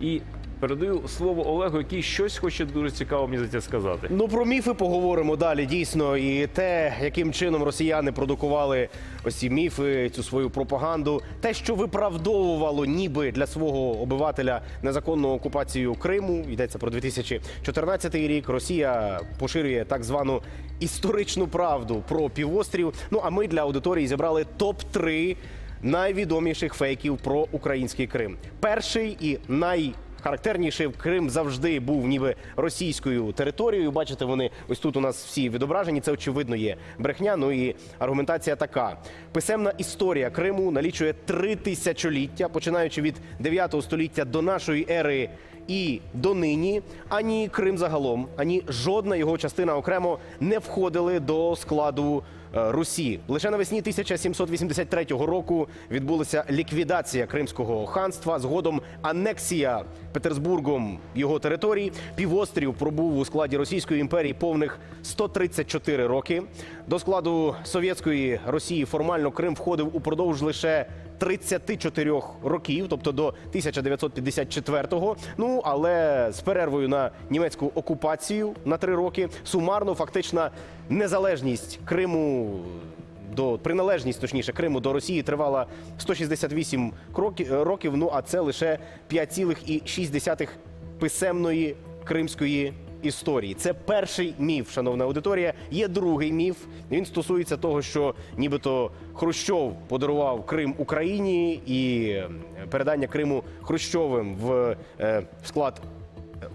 І передаю слово Олегу, який щось хоче дуже цікаво мені здається, сказати. Ну про міфи поговоримо далі. Дійсно, і те, яким чином росіяни продукували ось ці міфи, цю свою пропаганду, те, що виправдовувало ніби для свого обивателя незаконну окупацію Криму. Йдеться про 2014 рік. Росія поширює так звану історичну правду про півострів. Ну а ми для аудиторії зібрали топ 3 найвідоміших фейків про український Крим. Перший і най Характерніший Крим завжди був ніби російською територією. Бачите, вони ось тут у нас всі відображені. Це очевидно є брехня. Ну і аргументація така: писемна історія Криму налічує три тисячоліття, починаючи від 9 століття до нашої ери. І донині ані Крим загалом, ані жодна його частина окремо не входили до складу Русі. Лише навесні 1783 року відбулася ліквідація Кримського ханства. Згодом анексія Петербургом його територій. Півострів пробув у складі Російської імперії повних 134 роки. До складу совєтської Росії формально Крим входив упродовж лише 34 років, тобто до 1954-го. Ну але з перервою на німецьку окупацію на три роки сумарно фактична незалежність Криму. До приналежність, точніше, Криму до Росії тривала 168 кроки- років. Ну а це лише 5,6 писемної кримської історії. Це перший міф, шановна аудиторія. Є другий міф. Він стосується того, що нібито Хрущов подарував Крим Україні і е, передання Криму Хрущовим в е, склад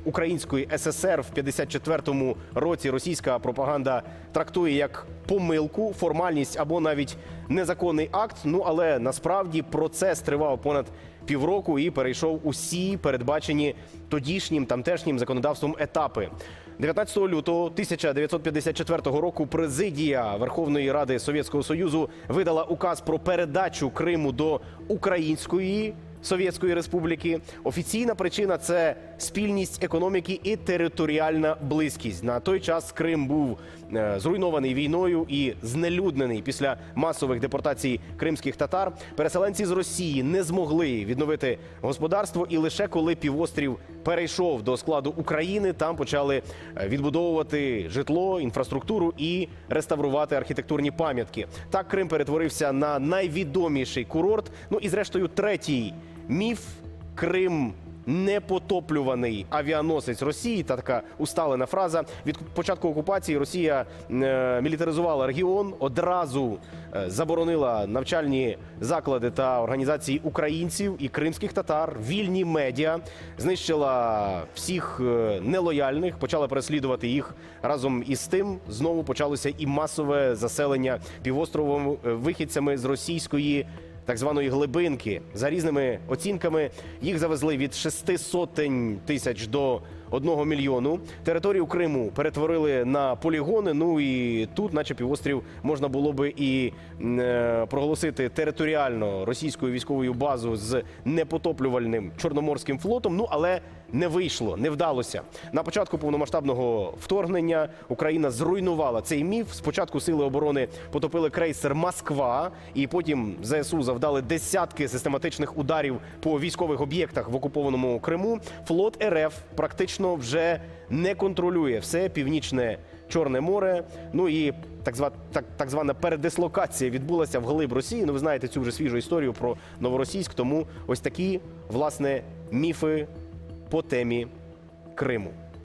Української ССР в 54-му році російська пропаганда трактує як помилку, формальність або навіть незаконний акт. Ну але насправді процес тривав понад півроку і перейшов усі передбачені тодішнім тамтешнім законодавством етапи. 19 лютого 1954 року президія Верховної Ради Совєтського Союзу видала указ про передачу Криму до Української Совєтської Республіки. Офіційна причина це спільність економіки і територіальна близькість. На той час Крим був е, зруйнований війною і знелюднений після масових депортацій кримських татар. Переселенці з Росії не змогли відновити господарство, і лише коли півострів перейшов до складу України, там почали е, відбудовувати житло, інфраструктуру і реставрувати архітектурні пам'ятки. Так Крим перетворився на найвідоміший курорт. Ну і зрештою, третій міф Крим. Непотоплюваний авіаносець Росії, та така усталена фраза. Від початку окупації Росія е, мілітаризувала регіон, одразу е, заборонила навчальні заклади та організації українців і кримських татар, вільні медіа, знищила всіх е, нелояльних, почала переслідувати їх разом із тим. Знову почалося і масове заселення півостровом вихідцями з російської так званої глибинки. За різними оцінками їх завезли від шести сотень тисяч до одного мільйону. Територію Криму перетворили на полігони. Ну і тут, наче півострів, можна було би і е, проголосити територіально російською військовою базу з непотоплювальним чорноморським флотом. Ну але не вийшло, не вдалося. На початку повномасштабного вторгнення Україна зруйнувала цей міф. Спочатку сили оборони потопили крейсер Москва, і потім ЗСУ завдали десятки систематичних ударів по військових об'єктах в окупованому Криму. Флот РФ практично вже не контролює все північне Чорне море. Ну і так зва так, так звана передислокація відбулася в глиб Росії. Ну, ви знаєте цю вже свіжу історію про новоросійськ. Тому ось такі власне міфи по темі Криму.